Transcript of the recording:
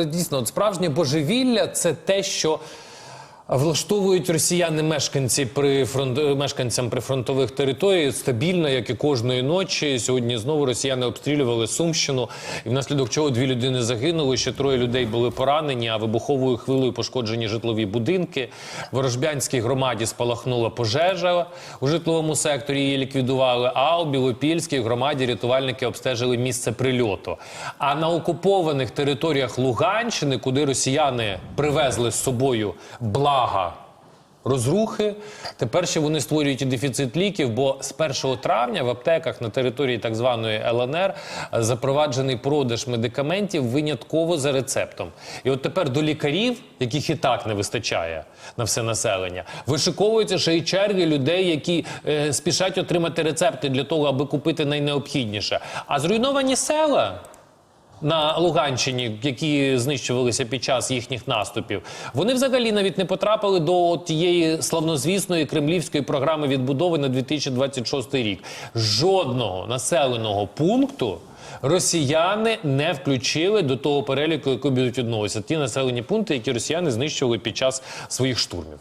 е, дійсно справжнє божевілля це те, що. Влаштовують росіяни мешканці при фронт мешканцям прифронтових територій стабільно, як і кожної ночі. Сьогодні знову росіяни обстрілювали Сумщину, і внаслідок чого дві людини загинули. Ще троє людей були поранені. А вибуховою хвилею пошкоджені житлові будинки. В Ворожбянській громаді спалахнула пожежа у житловому секторі. Її ліквідували. А у Білопільській громаді рятувальники обстежили місце прильоту. А на окупованих територіях Луганщини, куди росіяни привезли з собою блага розрухи. Тепер ще вони створюють і дефіцит ліків, бо з 1 травня в аптеках на території так званої ЛНР запроваджений продаж медикаментів винятково за рецептом. І от тепер до лікарів, яких і так не вистачає на все населення, вишиковуються ще й черги людей, які е, спішать отримати рецепти для того, аби купити найнеобхідніше. А зруйновані села на Луганщині, які знищувалися під час їхніх наступів, вони взагалі навіть не потрапили до тієї славнозвісної кремлівської програми відбудови на 2026 рік. Жодного населеного пункту. Росіяни не включили до того переліку, який будуть відносити ті населені пункти, які росіяни знищували під час своїх штурмів.